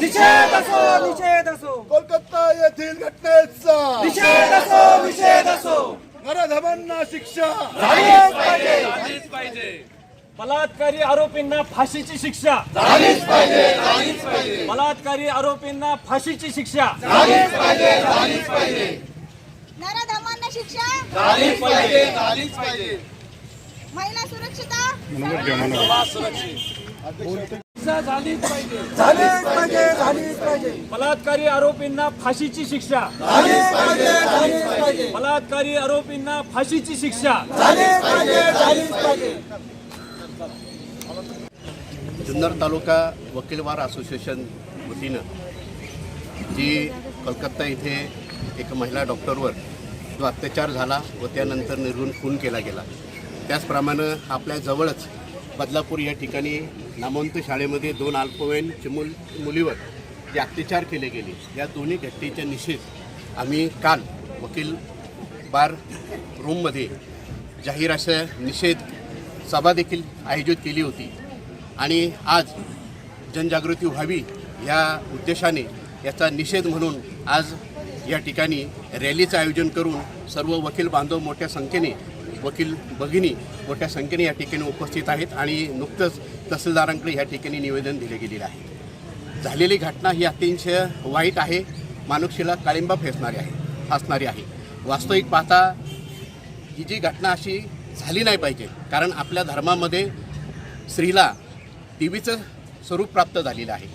असो निषेध असो. कोलकाता येथील घटनेचा. निषेध असो निषेध असो. नराधमांना शिक्षा. झालीच पाहिजे. झालीच पाहिजे. बलात्कारी आरोपींना फाशीची शिक्षा. झालीच पाहिजे. झालीच पाहिजे. बलात्कारी आरोपींना फाशीची शिक्षा. झालीच पाहिजे. झालीच पाहिजे. नराधमांना शिक्षा. झालीच पाहिजे. झालीच पाहिजे. महिला सुरक्षिता. झालीच पाहिजे. झालीच पाहिजे बलात्कारी आरोपींना फाशीची शिक्षा. झालीच पाहिजे झालीच पाहिजे. बलात्कारी आरोपींना फाशीची शिक्षा. झालीच पाहिजे झालीच पाहिजे. जुन्नर तालुका वकीलवार असोसिएशन वतीनं जी कलकत्ता इथे एक महिला डॉक्टरवर जो अत्याचार झाला व त्यानंतर निर्गुण खून केला गेला. त्याचप्रमाणे आपल्या जवळच बदलापूर या ठिकाणी नामवंत शाळेमध्ये दोन अल्पवयीन चिमुल मुलीवर जे अत्याचार केले गेले या दोन्ही घटनेच्या निषेध आम्ही काल वकील बार रूममध्ये जाहीर अशा निषेध सभा देखील आयोजित केली होती. आणि आज जनजागृती व्हावी या उद्देशाने याचा निषेध म्हणून आज या ठिकाणी रॅलीचं आयोजन करून सर्व वकील बांधव मोठ्या संख्येने वकील भगिनी मोठ्या संख्येने या ठिकाणी उपस्थित आहेत आणि नुकतंच तहसीलदारांकडे या ठिकाणी निवेदन दिले गेलेले आहे. झालेली घटना ही अतिशय वाईट आहे. मानुक्षीला काळिंबा फेसणारी आहे फासणारी आहे. वास्तविक पाहता ही जी घटना अशी झाली नाही पाहिजे कारण आपल्या धर्मामध्ये स्त्रीला देवीचं स्वरूप प्राप्त झालेलं आहे.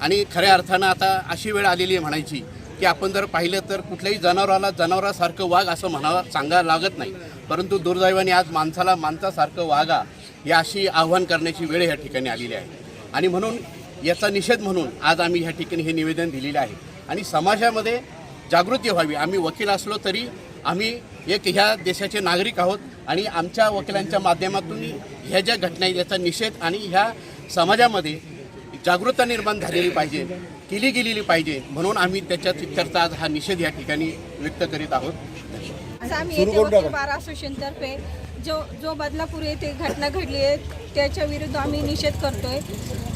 आणि खऱ्या अर्थानं आता अशी वेळ आलेली आहे म्हणायची की आपण जर पाहिलं तर कुठल्याही जनावराला जनावरासारखं वाघ असं म्हणावं सांगायला लागत नाही. परंतु दुर्दैवाने आज माणसाला माणसासारखं वागा या अशी आव्हान करण्याची वेळ या ठिकाणी आलेली आहे. आणि म्हणून याचा निषेध म्हणून आज आम्ही ह्या ठिकाणी हे निवेदन दिलेलं आहे. आणि समाजामध्ये जागृती व्हावी. आम्ही वकील असलो तरी आम्ही एक ह्या देशाचे नागरिक आहोत आणि आमच्या वकिलांच्या माध्यमातून ह्या ज्या घटना आहेत याचा निषेध आणि ह्या समाजामध्ये जागरूकता निर्माण झालेली पाहिजे केली गेलेली पाहिजे म्हणून आम्ही त्याच्या तिथ्यर्थ आज हा निषेध या ठिकाणी व्यक्त करीत आहोत. आम्ही येथे वकील बार असोसिएशन तर्फे जो जो बदलापूर येथे घटना घडली आहे त्याच्या विरुद्ध आम्ही निषेध करतोय.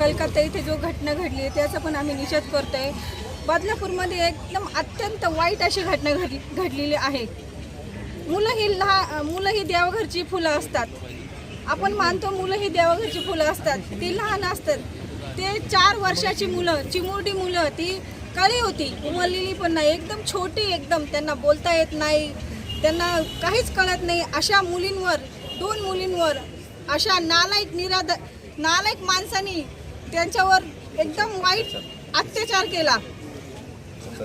कलकत्ता येथे जो घटना घडली आहे त्याचा पण आम्ही निषेध करतोय. बदलापूरमध्ये एकदम अत्यंत वाईट अशी घटना घडली घडलेली आहे. मुलं ही लहा मुलं ही देवघरची फुलं असतात. आपण मानतो मुलं ही देवघरची फुलं असतात. ती लहान असतात. ते चार वर्षाची मुलं चिमुरडी मुलं ती कळी होती उमललेली पण नाही एकदम छोटी एकदम त्यांना बोलता येत नाही त्यांना काहीच कळत नाही. अशा मुलींवर दोन मुलींवर अशा नालायक निराध नालायक माणसांनी त्यांच्यावर एकदम वाईट अत्याचार केला.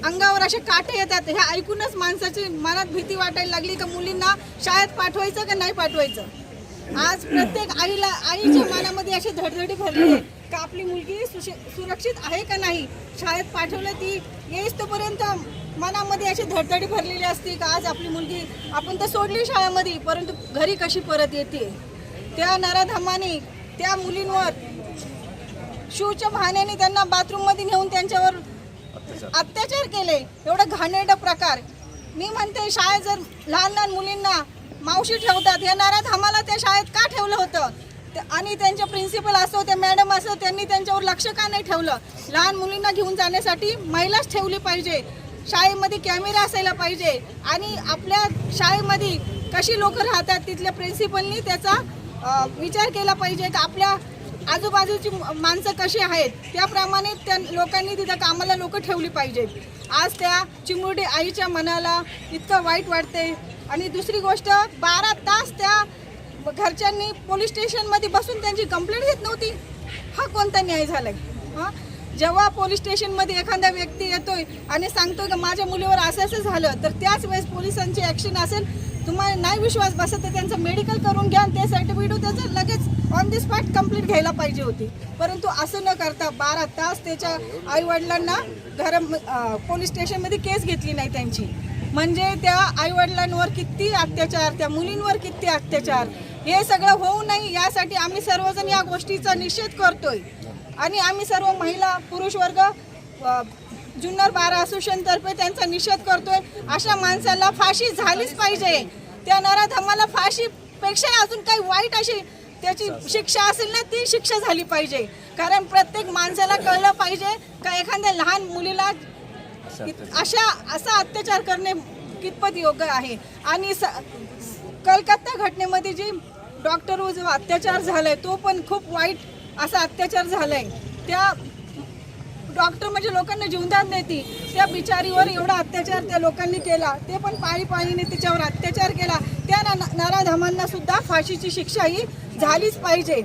अंगावर असे काटे येतात हे ऐकूनच माणसाची मनात भीती वाटायला लागली का मुलींना शाळेत पाठवायचं का नाही पाठवायचं? आज प्रत्येक आईला आईच्या मनामध्ये अशी धडधडी भरली आहे का आपली मुलगी सुरक्षित आहे का नाही? शाळेत पाठवलं ती येईस तोपर्यंत मनामध्ये अशी धडधडी भरलेली असते का आज आपली मुलगी आपण तर सोडली शाळेमध्ये परंतु घरी कशी परत येते? त्या नराधमाने त्या मुलींवर शूच्या बहाण्याने त्यांना बाथरूममध्ये नेऊन त्यांच्यावर अत्याचार केले. एवढं घाणेरडा प्रकार. मी म्हणते शाळेत जर लहान लहान मुलींना मावशी ठेवतात हे नाराज आम्हाला त्या शाळेत का ठेवलं होतं? ते- आणि त्यांचे प्रिन्सिपल असो ते मॅडम असो त्यांनी त्यांच्यावर लक्ष का नाही ठेवलं? लहान मुलींना घेऊन जाण्यासाठी महिलाच ठेवली पाहिजे. शाळेमध्ये कॅमेरा असायला पाहिजे. आणि आपल्या शाळेमध्ये कशी लोक राहतात तिथल्या प्रिन्सिपलनी त्याचा विचार केला पाहिजे. की आपल्या आजूबाजूची माणसं कशी आहेत त्याप्रमाणे त्या लोकांनी तिथं कामाला लोक ठेवली पाहिजेत आज त्या चिमुरडी आईच्या मनाला इतकं वाईट वाटते आणि दुसरी गोष्ट बारा तास त्या घरच्यांनी पोलीस स्टेशनमध्ये बसून त्यांची कंप्लेंट घेत नव्हती. हा कोणता न्याय झाला हां? जेव्हा पोलीस स्टेशनमध्ये एखादा व्यक्ती येतोय आणि सांगतो की माझ्या मुलीवर असं असं झालं तर त्याच वेळेस पोलिसांची ॲक्शन असेल. तुम्हाला नाही विश्वास बसत तर त्यांचं मेडिकल करून घ्या आणि ऑन दी स्पॉट कंप्लीट घ्यायला पाहिजे होती. परंतु असं न करता बारा तास त्याच्या आईवडिलांना घर पोलीस स्टेशनमध्ये केस घेतली नाही त्यांची. म्हणजे त्या आईवडिलांवर किती अत्याचार त्या मुलींवर किती अत्याचार हे सगळं होऊ नये यासाठी आम्ही सर्वजण या गोष्टीचा निषेध करतोय. आणि आम्ही सर्व महिला पुरुष वर्ग जुन्नर बारा असोसिएशनतर्फे त्यांचा निषेध करतोय. अशा माणसाला फाशी झालीच पाहिजे. त्या नराधमाला फाशीपेक्षा अजून काही वाईट अशी त्याची शिक्षा असेल ना ती शिक्षा झाली पाहिजे. कारण प्रत्येक माणसाला कळलं पाहिजे का एखाद्या लहान मुलीला अशा असा अत्याचार करणे कितपत योग्य आहे? आणि कलकत्ता घटनेमध्ये जी डॉक्टरवर जो अत्याचार झालाय तो पण खूप वाईट असा अत्याचार झालाय. त्या डॉक्टर म्हणजे लोकांना जीवदान देते. त्या बिचारीवर एवढा अत्याचार त्या लोकांनी केला. ते पण पाळी पाळीने तिच्यावर अत्याचार केला. त्या न- नराधमांना सुद्धा फाशीची शिक्षा ही झालीच पाहिजे.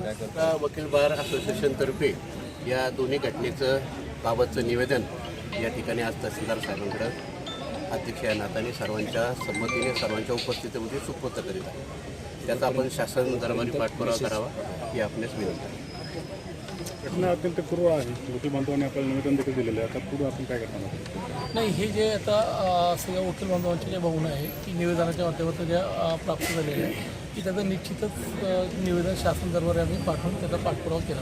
वकील बार असोसिएशनतर्फे या दोन्ही घटनेचं बाबतचं निवेदन या ठिकाणी आज तहसीलदार साहेबांकडं अध्यक्ष या नात्याने सर्वांच्या संमतीने सर्वांच्या उपस्थितीमध्ये सुपूर्त करीत आहे. त्याचा आपण शासन दरबारी पाठपुरावा करावा ही आपल्यास विनंती आहे. घटना अत्यंत क्रूर आहे. वकील बांधवांनी आपल्याला निवेदन देखील दिलेलं आहे. आता पुढे आपण काय करणार आहोत? नाही हे जे आता सगळ्या वकील बांधवांची जे भावना आहे की निवेदनाच्या माध्यमातून ज्या प्राप्त झालेल्या आहे की त्याचं निश्चितच निवेदन शासन दरबारी आम्ही पाठवून त्याचा पाठपुरावा केला.